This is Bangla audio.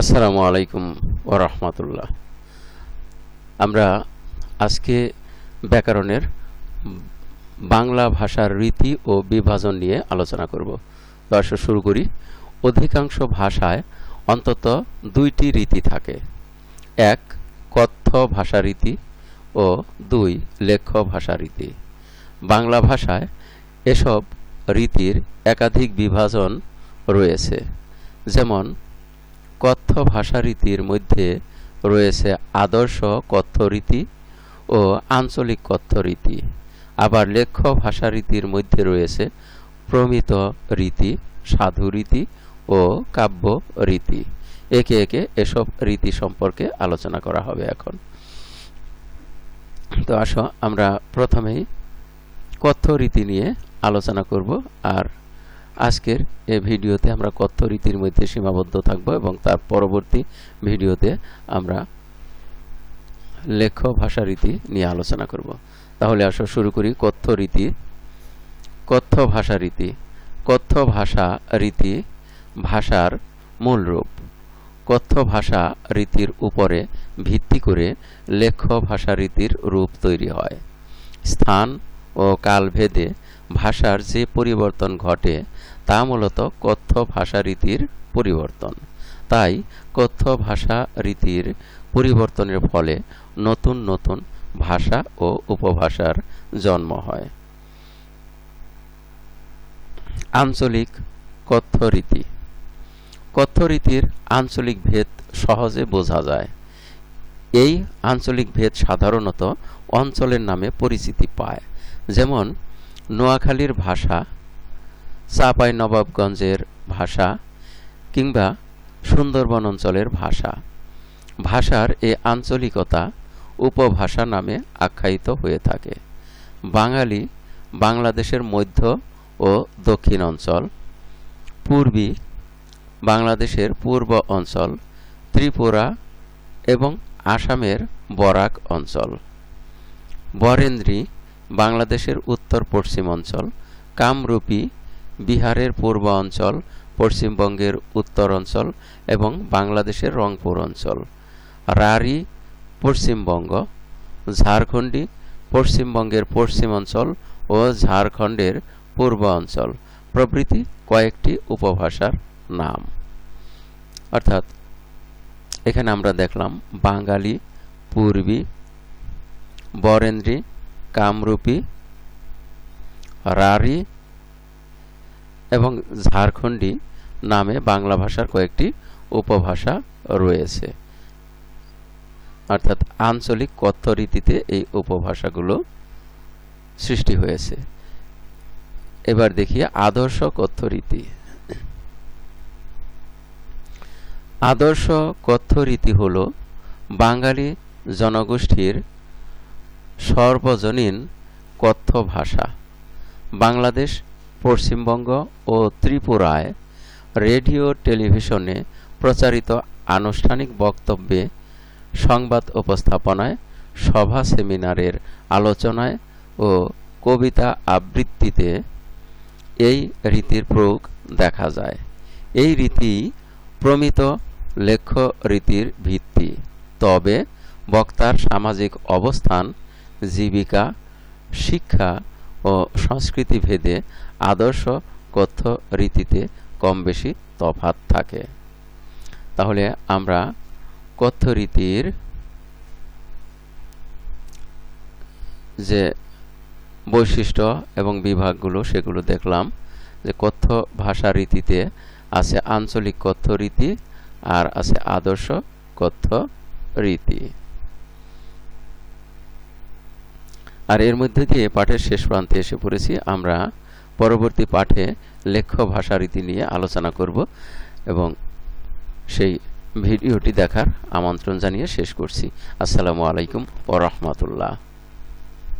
আসসালামু আলাইকুম ওরহমতুল্লাহ আমরা আজকে ব্যাকরণের বাংলা ভাষার রীতি ও বিভাজন নিয়ে আলোচনা করব। দর্শক, শুরু করি। অধিকাংশ ভাষায় অন্তত দুইটি রীতি থাকে। এক, কথ্য ভাষা রীতি ও দুই, লেখ্য ভাষা রীতি। বাংলা ভাষায় এসব রীতির একাধিক বিভাজন রয়েছে। যেমন কথ্য ভাষারীতির মধ্যে রয়েছে আদর্শ কথ্য রীতি ও আঞ্চলিক কথ্য রীতি আবার লেখ্য ভাষারীতির মধ্যে রয়েছে প্রমিত রীতি, সাধু রীতি ও কাব্য রীতি। একে একে এসব রীতি সম্পর্কে আলোচনা করা হবে এখন। তো আসো, আমরা প্রথমেই কথ্য রীতি নিয়ে আলোচনা করব আর আজকের এই ভিডিওতে আমরা কথ্য রীতির মধ্যে সীমাবদ্ধ থাকব এবং তার পরবর্তী ভিডিওতে আমরা লেখ্য ভাষা, রীতি নিয়ে আলোচনা করব। তাহলে আসো শুরু করি। কথ্য রীতি কথ্য ভাষা রীতি কথ্য ভাষা রীতি, ভাষার মূল রূপ। কথ্য ভাষা রীতির উপরে ভিত্তি করে লেখ্য ভাষা, রীতির রূপ তৈরি হয়। স্থান ও কালভেদে ভাষার যে পরিবর্তন ঘটে, তা মূলত কথ্য ভাষা রীতির পরিবর্তন। তাই কথ্য ভাষা রীতির পরিবর্তনের ফলে নতুন নতুন ভাষা ও উপভাষার জন্ম হয়। আঞ্চলিক কথ্য রীতি। কথ্য রীতির আঞ্চলিক ভেদ সহজে বোঝা যায়। এই আঞ্চলিক ভেদ সাধারণত অঞ্চলের নামে পরিচিতি পায়। যেমন নোয়াখালীর ভাষা, চাপাই নবাবগঞ্জের ভাষা কিংবা সুন্দরবন অঞ্চলের ভাষা। ভাষার এ আঞ্চলিকতা উপভাষা নামে আখ্যায়িত হয়ে থাকে। বাঙালি বাংলাদেশের মধ্য ও দক্ষিণ অঞ্চল, পূর্বী বাংলাদেশের পূর্ব অঞ্চল, ত্রিপুরা এবং আসামের বরাক অঞ্চল। বরেন্দ্রী বাংলাদেশের উত্তর পশ্চিম অঞ্চল, কামরূপী, বিহারের পূর্ব অঞ্চল, পশ্চিমবঙ্গের উত্তর অঞ্চল এবং বাংলাদেশের রংপুর অঞ্চল। রারি পশ্চিমবঙ্গ, ঝাড়খণ্ডী, পশ্চিমবঙ্গের পশ্চিম অঞ্চল ও ঝাড়খণ্ডের পূর্ব অঞ্চল। প্রভৃতি কয়েকটি উপভাষার নাম। অর্থাৎ, এখানে আমরা দেখলাম বাঙালি, পূর্বী, বরেন্দ্রী কামরূপী রারি এবং ঝাড়খণ্ডী নামে বাংলা ভাষার কয়েকটি উপভাষা রয়েছে। অর্থাৎ আঞ্চলিক কথ্য রীতিতে এই উপভাষাগুলো সৃষ্টি হয়েছে। এবার দেখি আদর্শ কথ্য রীতি। আদর্শ কথ্য রীতি হল বাঙালি জনগোষ্ঠীর সর্বজনীন কথ্য ভাষা বাংলাদেশ, পশ্চিমবঙ্গ ও ত্রিপুরায় রেডিও, টেলিভিশনে প্রচারিত আনুষ্ঠানিক বক্তব্যে সংবাদ উপস্থাপনায়, সভা সেমিনারের আলোচনায় ও কবিতা আবৃত্তিতে এই রীতির প্রয়োগ দেখা যায়। এই রীতি প্রমিত লেখ্য রীতির ভিত্তি। তবে বক্তার সামাজিক অবস্থান জীবিকা, শিক্ষা ও সংস্কৃতি ভেদে আদর্শ কথ্য রীতিতে কম বেশি তফাত থাকে। তাহলে আমরা কথ্য রীতির যে বৈশিষ্ট্য এবং বিভাগগুলো, সেগুলো দেখলাম যে কথ্য ভাষা রীতিতে আছে আঞ্চলিক কথ্য রীতি আর আছে আদর্শ কথ্য রীতি। আর এর মধ্যে দিয়ে পাঠের শেষ প্রান্তে এসে পড়েছি। আমরা পরবর্তী পাঠে লেখ্য ভাষা রীতি নিয়ে আলোচনা করব এবং সেই ভিডিওটি দেখার আমন্ত্রণ জানিয়ে শেষ করছি। আসসালামু আলাইকুম ও রহমতুল্লাহ।